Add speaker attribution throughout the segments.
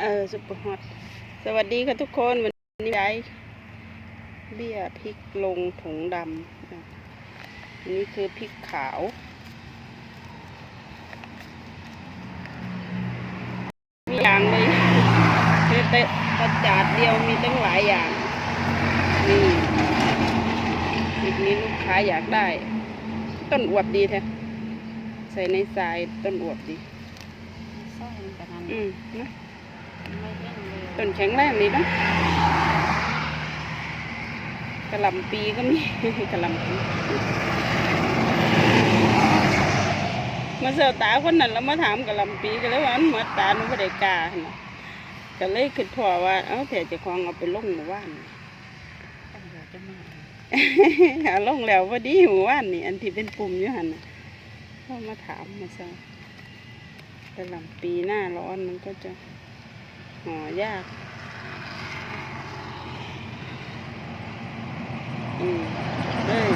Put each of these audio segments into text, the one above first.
Speaker 1: เออซุปเปอร์ฮอตสวัสดีค่ะทุกคนวันนี้ย้ายเบี้ยพริกลงถุงดำอะอันนี้คือพริกขาว มีอย่างเลยคือแต่ประจาดเดียวมีตั้งหลายอย่าง นี่อีกนี้ลูกค้าอยากได้ ต้นอวบดีแท้ใส่ในทรายต้นอวบดี
Speaker 2: สร้อยมันกับนั้น
Speaker 1: อืมนะ
Speaker 2: ไม่เล่นเลย
Speaker 1: ต้นแข็งแรงดีเนอะกระหลำปีก็มีกระหลำปีมาเสิร์ฟตาคนนั้นแล้วมาถามกระหลำปีก็เลยว่ามันเหมือนตาหนุบได้กล้าหั่นน่ะก็เลยคิดพอว่า เอ้าแต่เจะคลองเอาไปลงหมู่บ้าน
Speaker 2: ตำรวจจะมา
Speaker 1: เอาลงแล้วพอดีหมู่บ้านนี่ อันที่เป็นปุ่มอยู่หันน่ะเขามาถามมาเสิร์ฟกระหลำปีหน้าร้อนมันก็จะ ห่อยาก อืมเอ้ย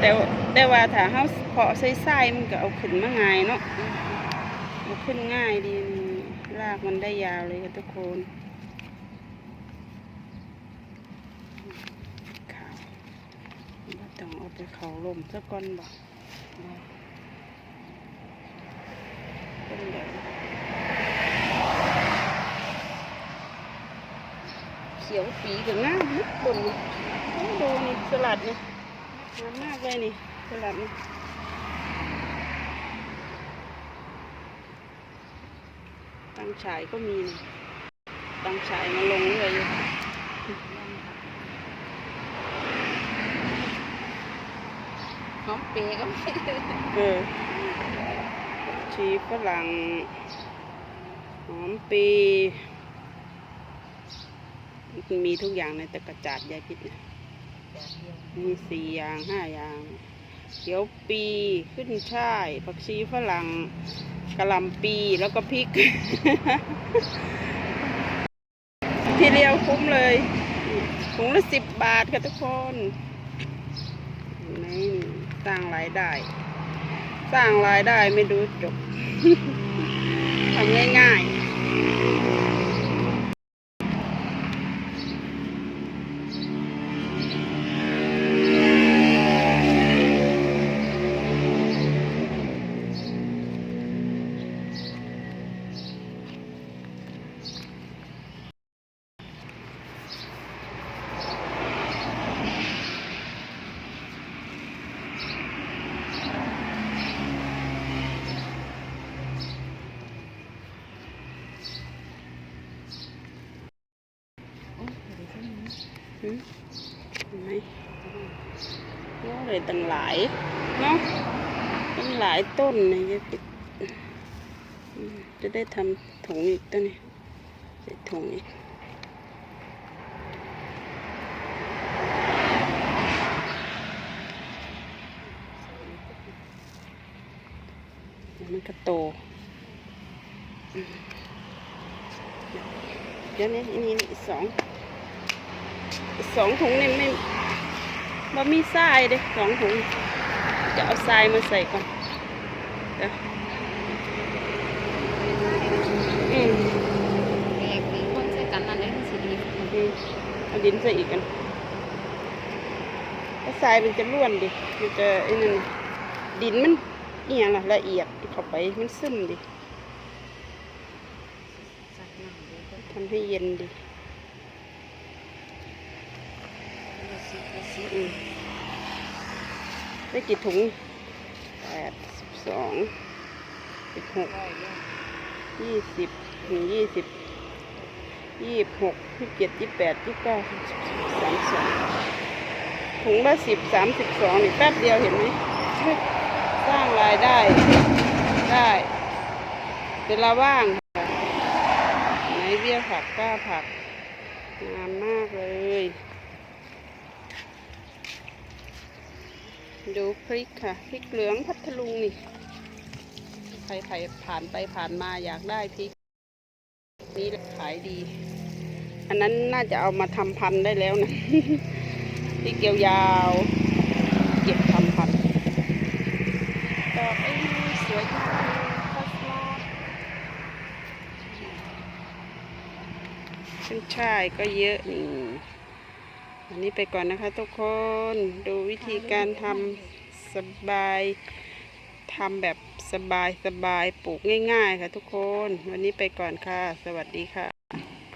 Speaker 1: แต่แต่ว่าถ้าเฮาเพาะใส่ไส้มันก็เอาขึ้นมาง่ายเนาะเอาขึ้นง่ายดีรากมันได้ยาวเลยค่ะทุกคนขาวต้องเอาไปเขาลมซะก่อนบ่เป็นเดี๋ยวเขียวปีกับงามนะบนนี่ดูนี่สลัดนี่งามมากเลยนี่สลัดนี่ตังฉายก็มีนี่ตังฉายมาลงเลย
Speaker 2: หอมเปรย์ก็ไม่
Speaker 1: เออชีฝรั่งหอมปี มีทุกอย่างในตะกระจาดยายพิษนะ
Speaker 2: แบบเดีย
Speaker 1: มีสี่อย่างห้าอย่างเขียวปีขึ้นช่ายผักชีฝรั่งกะหล่ำปีแล้วก็พริก ทีเดียวคุ้มเลยถุงละสิบบาทค่ะทุกคนนี่สร้างรายได้ สร้างรายได้ไม่ดูจบทำง่าย
Speaker 2: โเห็
Speaker 1: นไหมโอ้เลยตั้งหลายเนาะตั้งหลายต้นเนี่ยจะปิดอืมจะได้ทำถุงอีกตัวนี้ใส่ถุงอีกเดี๋ยวมันก็โตอืมเดี๋ยวนี้อันนี้อีกสองอีก สองถุงนี่ไม่บ่มีทรายเด้สองถุง จะเอาทรายมาใส่ก่อนเดี๋ยวอืม
Speaker 2: แกคือคนใส่กันนั่นเองสิดี
Speaker 1: อืมเอาดินใส่อีกกันถ้าทรายมันจะร่วนดิ มันจะไอ้นั่นน่ะดินมันเอียงล่ะละเอียดเข้าไปมันซึมดิ
Speaker 2: ใส่น้ำเดี๋ยวก็
Speaker 1: ทำให้เย็นดิ
Speaker 2: เดี๋ยวสิเดี๋ยวสิ
Speaker 1: อืม ได้กี่ถุงแปดสิบสองสิบหก
Speaker 2: ยี่
Speaker 1: สิบถึงยี่สิบยี่สิบหกยี่สิบเจ็ดยี่สิบแปดยี่สิบเก้าสามสิบสามสองถุงละสิบสามสิบสองนี่แป๊บเดียวเห็นไหมสร้างรายได้ได้เวลาว่างค่ะไหนเบี้ยผักกล้าผักงามมากเลย ดูพริกค่ะ พริกเหลืองพัทลุงนี่ ใครๆผ่านไปผ่านมาอยากได้พริก นี่ขายดี อันนั้นน่าจะเอามาทำพันได้แล้วนะพริกเกียวยาวเก็บทำพันดอกไอ้สวยงามขึ้นช่ายก็เยอะนี่ วันนี้ไปก่อนนะคะทุกคนดูวิธีการทำสบายทำแบบสบายสบายปลูกง่าย ๆ ค่ะทุกคน วันนี้ไปก่อนค่ะ สวัสดีค่ะ